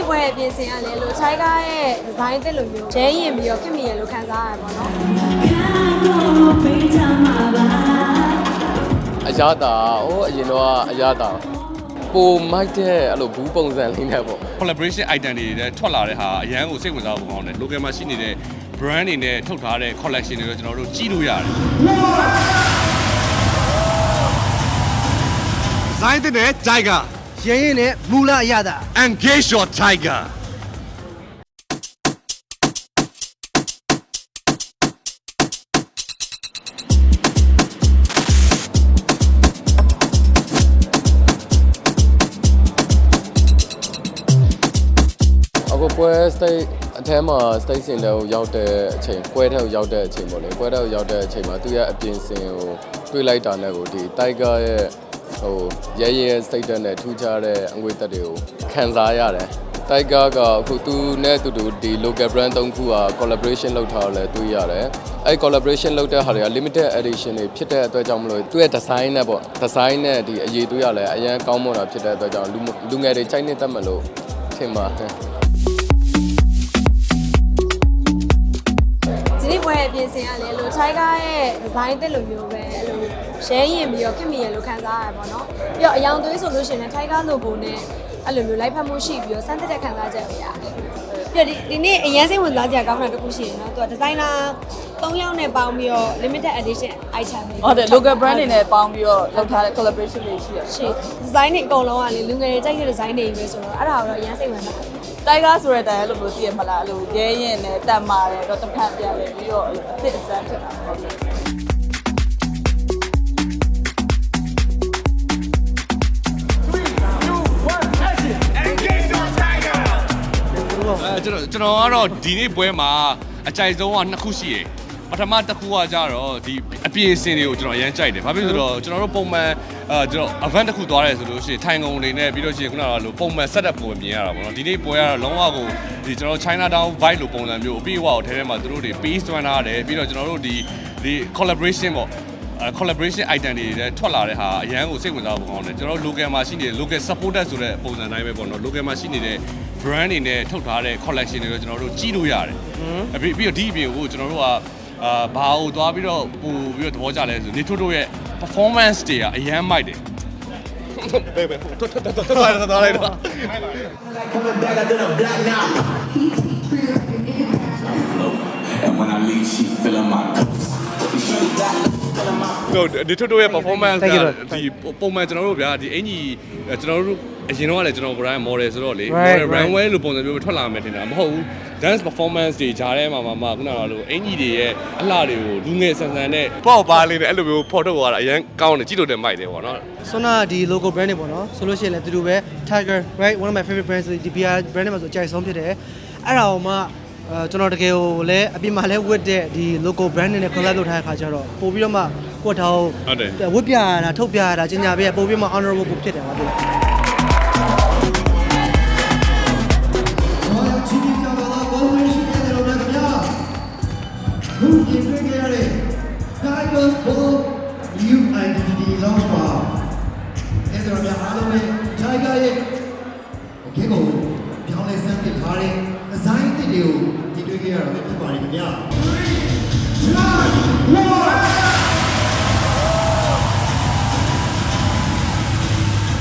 နေ့ပွဲရဲ့ပြင်ဆင်ရလဲလို့ Tiger ရဲ့ design တစ်လိုမျိုးကျဲရင်ပြီးတော့ခင်မိရလို့ခံစားရတယ်ပေါ့နော်အရသာဟိုအရင်တော့အရသာပိုမိုက်တဲ့အဲ့လိုဘူးပုံစံလေးနဲ့ပေါ့ collaboration item တွေလည်းထွက်လာတဲ့ဟာအရန်ကိုစိတ်ဝင်စားဖို့ကောင်းတယ် local မှာရှိနေတဲ့ brand တွေနဲ့ထုတ်ထားတဲ့ collection တွေကိုကျွန်တော်တို့ကြည့်လို့ရတယ်ဇိုင်းတဲ့ Tiger ရရင်နဲ့မူလအရသာ engage your tiger အခုပွဲ state အထဲမှာ state စင်တဲ့ကိုရောက်တဲ့အချိန်ပွဲထဲကိုရောက်တဲ့အချိန်ပေါ့လေပွဲထဲကိုရောက်တဲ့အချိန်မှာသူရဲ့အပြင်စင်ကိုတွေးလိုက်တာနဲ့ကိုဒီ Tiger ရဲ့ ဟိုရဲရဲစိတ်ဓာတ်နဲ့ထူးခြားတဲ့အငွေသက်တွေကိုခံစားရတယ် Tiger ကအခုသူနဲ့သူတူဒီ local brand သုံးခုက collaboration လုပ်ထားတယ်တွေ့ရတယ်အဲ့ collaboration လုပ်တဲ့ဟာတွေက limited edition တွေဖြစ်တဲ့အတွက်ကြောင့်မလို့သူ့ရဲ့ design နဲ့ပေါ့ design နဲ့ဒီအရေးတွေ့ရလဲအရန်ကောင်းမွန်တာဖြစ်တဲ့အတွက်ကြောင့်လူလူငယ်တွေချိန်နေတတ်မလို့ထင်ပါတယ်ဒီနေ့ပွဲရဲ့ပြင်ဆင်ရလဲလို့ Tiger ရဲ့ design တစ်လိုမျိုးပဲအဲ့လို ရဲရင်ပြီးတော့ခင်မိရလို့ခံစားရတယ်ပေါ့နော်ပြီးတော့အယောင်သွေးဆိုလို့ရှိရင်လည်း Tiger logo နဲ့အဲ့လိုမျိုးလိုက်ဖက်မှုရှိပြီးတော့စမ်းသစ်တဲ့ခံစားချက်တွေရတယ်ပြီးတော့ဒီဒီနေ့အရင်စိတ်ဝင်စားစရာကောင်းတာတစ်ခုရှိရင်တော့သူက designer 3ယောက်နဲ့ပေါင်းပြီးတော့ limited edition item တွေဟုတ်တယ် local brand တွေနဲ့ပေါင်းပြီးတော့လုပ်ထားတဲ့ collaboration တွေရှိရရှိ design တွေအကုန်လုံးကလေလူငယ်တွေကြိုက်တဲ့ design တွေပဲဆိုတော့အဲ့ဒါကိုတော့အရင်စိတ်ဝင်စားတယ် Tiger ဆိုတဲ့တိုင်အဲ့လိုမျိုးသိရမလားအဲ့လိုရဲရင်နဲ့တတ်မာတယ်တော့တစ်ခါပြန်လဲပြီးတော့အဲ့လိုအစ်အစမ်းဖြစ်တာဟု တ်တယ်အဲကျွန်တော်ကျွန်တော်ကတော့ဒီနေ့ပွဲမှာအကြိုက်ဆုံးကနှစ်ခုရှိရယ်ပထမတစ်ခုကကြတော့ဒီအပြင်စင်တွေကိုကျွန်တော်အရမ်းကြိုက်တယ်။ဘာဖြစ်လို့လဲဆိုတော့ကျွန်တော်တို့ပုံမှန်အဲကျွန်တော် event တစ်ခုသွားရဲဆိုလို့ရှိရင်ထိုင်ကုန်တွေနဲ့ပြီးတော့ရှိရင်ခုနကလိုပုံမှန် setup ပုံမြင်ရတာပေါ့နော်။ဒီနေ့ပွဲကတော့လုံးဝကိုဒီကျွန်တော် China Town vibe လိုပုံစံမျိုးအပြည့်အဝကိုထဲထဲမှာသူတို့တွေ piece တွန်းထားတယ်ပြီးတော့ကျွန်တော်တို့ဒီဒီ collaboration ပေါ့အဲ collaboration item တွေလည်းထွက်လာတဲ့ဟာအရန်ကိုစိတ်ဝင်စားဖို့ကောင်းတယ်ကျွန်တော်တို့ local မှာရှိနေတဲ့ local supporter ဆိုတဲ့ပုံစံတိုင်းပဲပေါ့နော် local မှာရှိနေတဲ့ brand တွေနဲ့ထုတ်ထားတဲ့ collection တွေကိုကျွန်တော်တို့ကြည့်လို့ရတယ်အပြီးပြီးတော့ဒီအပြင်ကိုကျွန်တော်တို့ကအာဘာကိုသွားပြီးတော့ပူပြီးတော့သဘောကျလဲဆိုနေထိုးတို့ရဲ့ performance တွေကအရန်မိုက်တယ်ဘယ်ဘယ်တော်တော်တော်တော်တော်လိုက်တော့ Coming back, I done a black now. And when I leave, she feeling my ghost. She got feeling my တော့ဒီထိုးတို့ရဲ့ performance က Thank you, ဒီပုံမှန်ကျွန်တော်တို့ဗျာဒီအင်ကြီးကျွန်တော်တို့အရင်တော့ကလည်းကျွန်တော် brand model ဆိုတော့လေ Right, model right. runway လို့ပုံစံမျိုးပဲထွက်လာမယ်ထင်တာမဟုတ်ဘူး dance performance တွေဂျားထဲမှာမှမှခုနကလိုအင်ကြီးတွေရဲ့အလှတွေကိုလူငယ်ဆန်ဆန်နဲ့ပေါ့ပါလေးနဲ့အဲ့လိုမျိုးဖော်ထုတ်သွားတာအရင်ကောင်းတယ်ကြည့်လို့တည်းမိုက်တယ်ပေါ့နော်ဆွမ်းနာဒီ logo brand တွေပေါ့နော်ဆိုလို့ရှိရင်လည်းတူတူပဲ Tiger right one of my favorite brands ဒီ BR brand တွေမှာဆိုအကြိုက်ဆုံးဖြစ်တယ်အဲ့ဒါကိုမှအဲ ကျွန်တော်တကယ်ကိုလည်းအပြင်မှာလည်းဝတ်တဲ့ဒီ logo brand တွေနဲ့ collab လုပ်ထားတဲ့ခါကျတော့ပို့ပြီးတော့မှကိုယ့်ထောင်ဟုတ်တယ် ဝတ်ပြရတာထုတ်ပြရတာကျင်ညာပြရပို့ပြီးမှ honorable ပို့ဖြစ်တယ်ပါတွေ့ခုပြင်တွေ့ခဲ့ရတဲ့ Tigers Ball New Identity Launch ပါအဲ့ဒါများအားလုံးနဲ့ Tiger ရဲ့ here with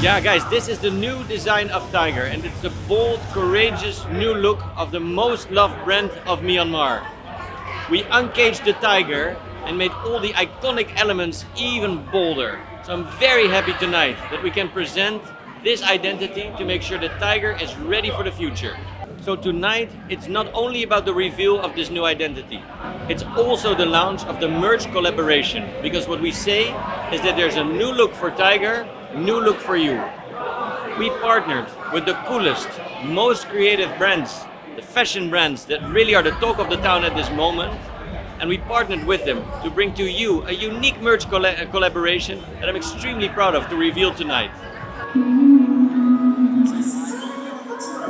Yeah, guys, this is the new design of Tiger, and it's the bold, courageous new look of the most loved brand of Myanmar. We uncaged the tiger and made all the iconic elements even bolder. So I'm very happy tonight that we can present this identity to make sure the tiger is ready for the future. So tonight, it's not only about the reveal of this new identity, it's also the launch of the merch collaboration. Because what we say is that there's a new look for Tiger, new look for you. We partnered with the coolest, most creative brands, the fashion brands that really are the talk of the town at this moment. And we partnered with them to bring to you a unique uh, collaboration that I'm extremely proud of to reveal tonight.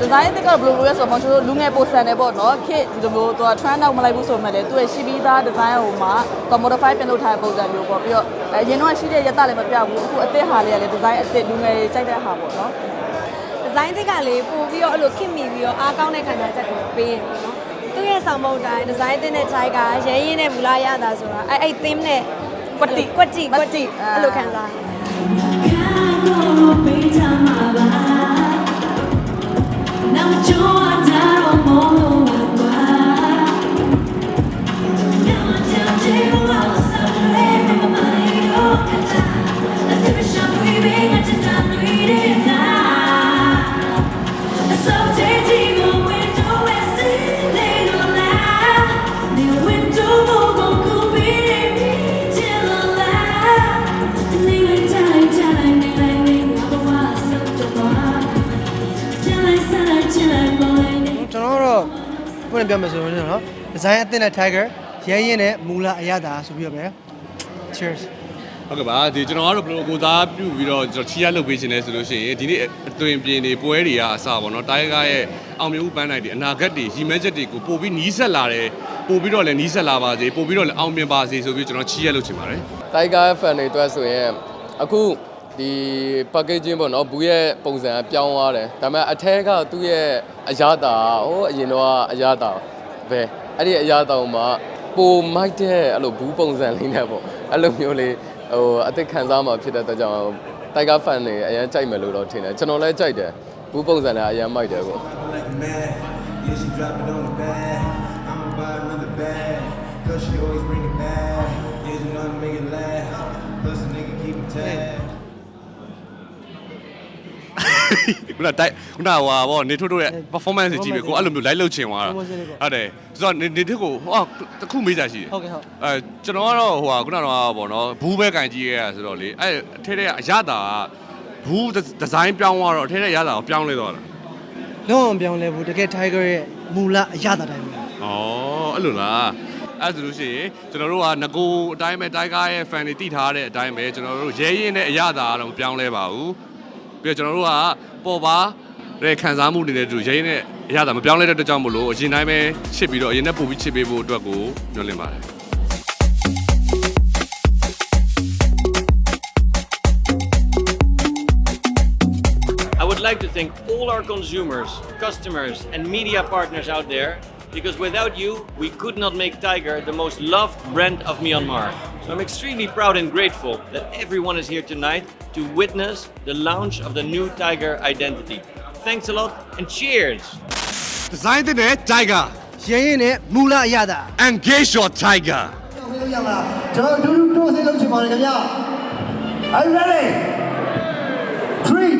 ဒီဇိုင်းအသစ်ကတော့ဘယ်လိုလုပ်လဲဆိုတော့ကျွန်တော်တို့လူငယ်ပိုဆန်တယ်ပေါ့နော်ခေတ်ဒီလိုမျိုးသူက trend တော့မလိုက်ဘူးဆိုမှလည်းသူရဲ့ရှိပြီးသားဒီဇိုင်းဟိုမှာ modify ပြန်လုပ်ထားတဲ့ပုံစံမျိုးပေါ့ပြီးတော့အရင်တော့ရှိတဲ့ရက်တလည်းမပြဘူးအခုအသစ်ဟာလေးကလည်းဒီဇိုင်းအသစ်လူငယ်တွေကြိုက်တဲ့ဟာပေါ့နော်ဒီဇိုင်းသစ်ကလေးပို့ပြီးတော့အဲ့လိုခင်မိပြီးတော့အားကောင်းတဲ့ခံစားချက်ကိုပေးရင်ပေါ့နော်သူ့ရဲ့ဆောင်မုတ်တိုင်းဒီဇိုင်းသစ်နဲ့ try ကရဲရင်းနဲ့မူလာရတာဆိုတာအဲ့အဲ့ theme နဲ့ကွက်တိကွက်တိကွက်တိအဲ့လိုခံစားရတယ်ကျွ ဘယ်နဲ့ပြောမလဲဆိုတော့နော်ဒီဇိုင်းအသစ်နဲ့ Tiger ရဲရင်နဲ့မူလာအရသာဆိုပြီးတော့ပဲ Cheers ဟုတ်ကဲ့ပါဒီကျွန်တော်ကတော့ဘယ်လိုကိုစားပြုပြီးတော့ကျွန်တော်ချီရလုပ်ပေးခြင်းလဲဆိုလို့ရှိရင်ဒီနေ့အတွင်ပြင်းတွေပွဲတွေကအစပေါ့နော်တိုင်းကားရဲ့အောင်မြင်မှုပန်းနိုင်တွေအနာဂတ်တွေရီမန်းချက်တွေကိုပို့ပြီးနီးစက်လာတယ်ပို့ပြီးတော့လည်းနီးစက်လာပါစေပို့ပြီးတော့လည်းအောင်မြင်ပါစေဆိုပြီးကျွန်တော်ချီရလုပ်ချင်ပါတယ် Tiger fan တွေအတွက်ဆိုရင်အခု ဒီ packaging ပေါ့နော်ဘူးရဲ့ပုံစံကပြောင်းသွားတယ်ဒါပေမဲ့အထက်ကသူ့ရဲ့အရသာဟိုအရင်တော့အရသာပဲအဲ့ဒီအရသာမှာပိုမိုက်တဲ့အဲ့လိုဘူးပုံစံလေးနဲ့ပေါ့အဲ့လိုမျိုးလေးဟိုအသက်ခံစားမှာဖြစ်တဲ့အတွက်ကြောင့် Tiger fan တွေအရင်ကြိုက်မယ်လို့တော့ထင်တယ်ကျွန်တော်လည်းကြိုက်တယ်ဘူးပုံစံလည်းအရင်မိုက်တယ်ပေါ့ like mad. Yeah, she drop it on the bag. I'ma buy another bag. Cause she always bring it back. Yeah, you know how to make it ခုနတိုက်ခုနဟိုဟာဗောနေထုတ်တို့ရဲ့ performance ကြီးပဲကိုအဲ့လိုမျိုး live လုပ်ချင်သွားတာဟုတ်တယ်ဆိုတော့နေနေတစ်ကိုဟောတခုမေးကြရှိတယ်ဟုတ်ကဲ့ဟုတ်အဲကျွန်တော်ကတော့ဟိုဟာခုနကတော့ဗောနော်ဘူးပဲကင်ကြီးရဲဆိုတော့လေအဲ့အထဲထဲကအရသာကဘူးဒီဇိုင်းပြောင်းသွားတော့အထဲထဲရတာကိုပြောင်းလဲသွားတာလုံးဝမပြောင်းလဲဘူးတကယ် Tiger ရဲ့မူလာအရသာတိုင်းပဲဩအဲ့လိုလားအဲ့ဆိုလို့ရှိရင်ကျွန်တော်တို့ကငကိုအတိုင်းပဲတိုင်းကားရဲ့ fan တွေတိထားတဲ့အတိုင်းပဲကျွန်တော်တို့ရဲရင်တဲ့အရသာကတော့မပြောင်းလဲပါဘူး ပြီးတော့ကျွန်တော်တို့ကပေါ်ပါတဲ့ခံစားမှုတွေနဲ့တူရဲရင်တဲ့အရသာမပြောင်းလဲတဲ့အတွက်ကြောင့်မလို့အရင်တိုင်းပဲချစ်ပြီးတော့အရင်နဲ့ပို့ပြီးချစ်ပေးဖို့အတွက်ကိုညွှန်လင့်ပါတယ် I would like to thank all our consumers, customers, and media partners out there because without you, we could not make Tiger the most loved brand of Myanmar. So I'm extremely proud and grateful that everyone is here tonight to witness the launch of the new Tiger identity. Thanks a lot and cheers! Design တဲ့ Tiger ရဲရင်နဲ့မူလာအရသာ Engage your Tiger ဝေးလို့ရမလားကျွန်တော်ဒူးဒူးတိုးစိတ်လုပ်ချင်ပါတယ်ခင်ဗျာ Are you ready? 3